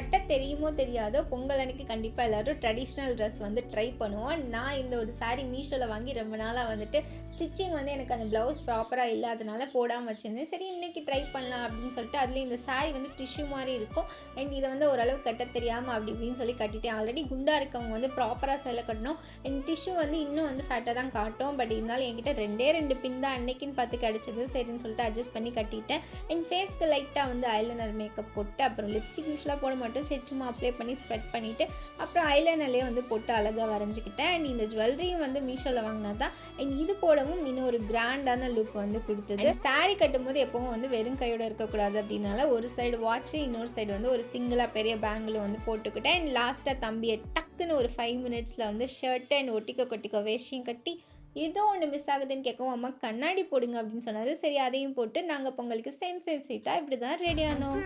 கட்ட தெரியுமோ தெரியாதோ பொங்கல் அன்னைக்கு கண்டிப்பாக எல்லோரும் ட்ரெடிஷ்னல் ட்ரெஸ் வந்து ட்ரை பண்ணுவோம். நான் இந்த ஒரு சாரீ மீஷோவில் வாங்கி ரொம்ப நாளாக வந்துட்டு ஸ்டிச்சிங் வந்து எனக்கு அந்த ப்ளவுஸ் ப்ராப்பராக இல்லாதனால போடாமல் வச்சுருந்தேன். சரி இன்றைக்கி ட்ரை பண்ணலாம் அப்படின்னு சொல்லிட்டு அதில் இந்த சாரீ வந்து டிஷ்யூ மாதிரி இருக்கும். அண்ட் இதை வந்து ஓரளவு கட்ட தெரியாமல் அப்படி இப்படின்னு சொல்லி கட்டிட்டேன். ஆல்ரெடி குண்டாக இருக்கவங்க வந்து ப்ராப்பராக சேலை கட்டணும். அண்ட் டிஷ்யூ வந்து இன்னும் வந்து ஃபேட்டாக தான் காட்டும். பட் இருந்தாலும் என்கிட்ட ரெண்டே ரெண்டு பின் தான் அன்னைக்குன்னு பார்த்து கிடச்சிது. சரின்னு சொல்லிட்டு அட்ஜஸ்ட் பண்ணி கட்டிட்டேன். அண்ட் ஃபேஸ்க்கு லைட்டாக வந்து ஐலைனர் மேக்கப் போட்டு அப்புறம் லிப்ஸ்டிக் யூஸ்வலாக போட மாட்டேன். மாட்டோம் சரி சும்மா அப்ளை பண்ணி ஸ்ப்ரெட் பண்ணிவிட்டு அப்புறம் ஐலைனர்லேயே வந்து போட்டு அழகாக வரைஞ்சிக்கிட்டேன். அண்ட் இந்த ஜுவல்லரியும் வந்து மீஷோவில் வாங்கினா தான் அண்ட் இது போடவும் இன்னும் ஒரு கிராண்டான லுக் வந்து கொடுத்தது. Saree கட்டும்போது எப்பவும் வந்து வெறும் கையோட இருக்கக்கூடாது அப்படின்னால ஒரு சைடு வாட்ச் இன்னொரு சைடு வந்து ஒரு சிங்கிளாக பெரிய பேங்கில் வந்து போட்டுக்கிட்டேன். அண்ட் லாஸ்ட்டாக தம்பியை டக்குன்னு ஒரு ஃபைவ் மினிட்ஸில் வந்து ஷர்ட்டு அண்ட் ஒட்டிக்க கொட்டிக்க வேஷ்டியும் கட்டி ஏதோ ஒன்று மிஸ் ஆகுதுன்னு கேட்கவும் அம்மா கண்ணாடி போடுங்க அப்படின்னு சொன்னார். சரி அதையும் போட்டு நாங்கள் பொங்கலுக்கு சேம் சேம் சீட்டாக இப்படி தான் ரெடி ஆனோம்